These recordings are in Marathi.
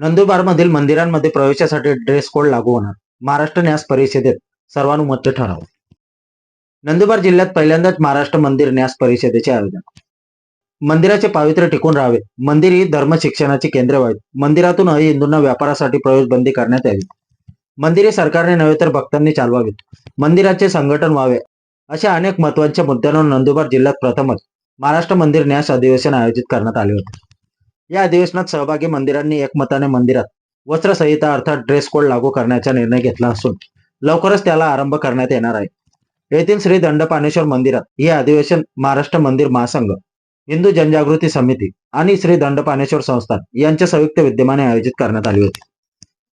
नंदुरबारमधील मंदिरांमध्ये प्रवेशासाठी ड्रेस कोड लागू होणार. महाराष्ट्र न्यास परिषदेत सर्वानुमत ठराव. नंदुरबार जिल्ह्यात पहिल्यांदाच महाराष्ट्र मंदिर न्यास परिषदेचे आयोजन. मंदिराचे पावित्र्य टिकून राहावे. मंदिर ही धर्म शिक्षणाची केंद्र व्हावीत मंदिरातून हिंदूंना व्यापारासाठी प्रवेश बंदी करण्यात यावी. मंदिरे सरकारने नव्हे तर भक्तांनी चालवावीत मंदिराचे संघटन व्हावे. अशा अनेक महत्त्वाच्या मुद्द्यांवर नंदुरबार जिल्ह्यात प्रथमच महाराष्ट्र मंदिर न्यास अधिवेशन आयोजित करण्यात आले होते. या अधिवेशनात सहभागी मंदिरांनी एकमताने मंदिरात वस्त्रसंहिता अर्थात ड्रेस कोड लागू करण्याचा निर्णय घेतला असून लवकरच त्याला आरंभ करण्यात येणार आहे. येथील श्री दंडपाणेश्वर मंदिरात हे अधिवेशन महाराष्ट्र मंदिर महासंघ हिंदू जनजागृती समिती आणि श्री दंडपाणेश्वर संस्थान यांच्या संयुक्त विद्यमाने आयोजित करण्यात आली होती.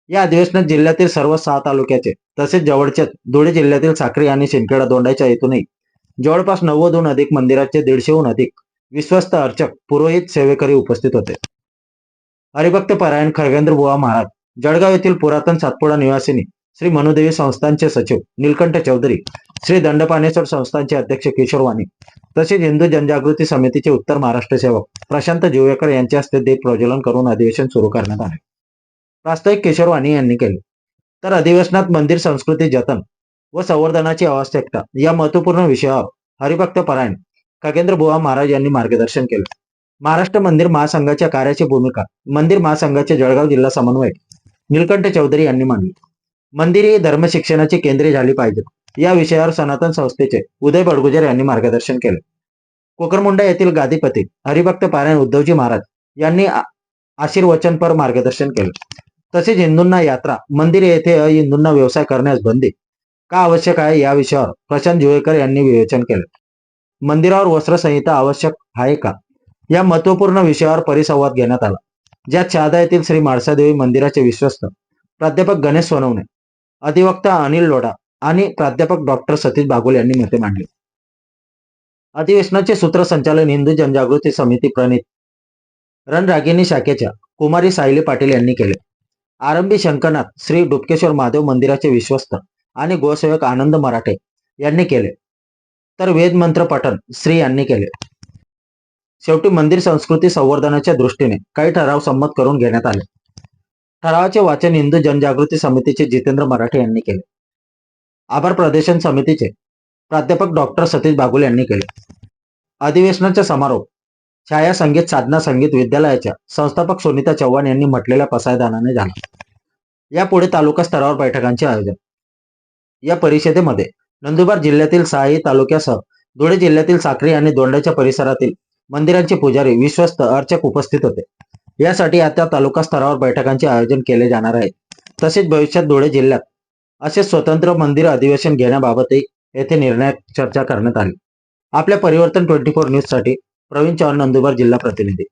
या अधिवेशनात जिल्ह्यातील सर्व सहा तालुक्याचे तसेच जवळच्या धुळे जिल्ह्यातील साक्री आणि शिंदखेडा दोंडाच्या हेतूनही जवळपास नव्वदहून अधिक मंदिराचे दीडशेहून अधिक विश्वस्त अर्चक पुरोहित सेवेकरी उपस्थित होते. हरिभक्त परायण खरगेंद्र बुवा महाराज जळगाव येथील पुरातन सातपुडा निवासिनी श्री मनुदेवी संस्थानचे सचिव निलकंठ चौधरी श्री दंडपानेश्वर संस्थानचे अध्यक्ष किशोर वाणी तसेच हिंदू जनजागृती समितीचे उत्तर महाराष्ट्र सेवक प्रशांत जिवेकर यांच्या हस्ते दीप प्रज्वलन करून अधिवेशन सुरू करण्यात आले. प्रास्ताविक किशोर वाणी यांनी केले. तर अधिवेशनात मंदिर संस्कृती जतन व संवर्धनाची आवश्यकता या महत्त्वपूर्ण विषयावर हरिभक्त परायण खगेंद्र बुवा महाराज यांनी मार्गदर्शन केले. महाराष्ट्र मंदिर महासंघाच्या कार्याची भूमिका. मंदिर महासंघाचे जळगाव जिल्हा समन्वयक निलकंठ चौधरी यांनी मांडली. मंदिर ही धर्म शिक्षणाची केंद्रे झाली पाहिजेत या विषयावर सनातन संस्थेचे उदय बडगुजर यांनी मार्गदर्शन केले. कोकरमुंडा येथील गादीपती हरिभक्त पारायण उद्धवजी महाराज यांनी आशीर्वचनपर मार्गदर्शन केले. तसेच हिंदूंना यात्रा मंदिर येथे हिंदूंना व्यवसाय करण्यास बंदी का आवश्यक आहे या विषयावर प्रशांत जुवेकर यांनी विवेचन केले. मंदिरावर वस्त्रसंहिता आवश्यक आहे का? या महत्त्वपूर्ण विषयावर परिसंवाद घेण्यात आला ज्यात शहादा येथील श्री माळसादेवी मंदिराचे विश्वस्त प्राध्यापक गणेश सोनवणे अधिवक्ता अनिल लोढा आणि प्राध्यापक डॉक्टर सतीश बागुल यांनी मते मांडली. अधिवेशनाचे सूत्रसंचालन हिंदू जनजागृती समिती प्रणित रणरागिनी शाखेच्या कुमारी सायली पाटील यांनी केले. आरंभी शंकरनाथ श्री डुबकेश्वर महादेव मंदिराचे विश्वस्त आणि गोसेवक आनंद मराठे यांनी केले. तर वेद मंत्र पठण श्री यांनी केले. शेवटी मंदिर संस्कृती संवर्धनाच्या दृष्टीने काही ठराव संमत करून घेण्यात आले. ठरावाचे वाचन हिंदू जनजागृती समितीचे जितेंद्र मराठे यांनी केले. आभार प्रदर्शन समितीचे प्राध्यापक डॉक्टर सतीश बागुल यांनी केले. अधिवेशनाचा समारोप छाया संगीत साधना संगीत विद्यालयाच्या संस्थापक सुनीता चव्हाण यांनी म्हटलेल्या पसायदानाने झाला. यापुढे तालुका स्तरावर बैठकांचे आयोजन. या परिषदेमध्ये नंदुरबार जिल्ह्यातील सहाही तालुक्यासह धुळे जिल्ह्यातील साक्री आणि दोंडाच्या परिसरातील मंदिरांचे पुजारी विश्वस्त अर्चक उपस्थित होते. यासाठी आता तालुका स्तरावर बैठकांचे आयोजन केले जाणार आहे. तसेच भविष्यात धुळे जिल्ह्यात असे स्वतंत्र मंदिर अधिवेशन घेण्याबाबतही येथे निर्णय चर्चा करण्यात आली. आपल्या परिवर्तन ट्वेंटी फोर न्यूजसाठी प्रवीण चव्हाण नंदुरबार जिल्हा प्रतिनिधी.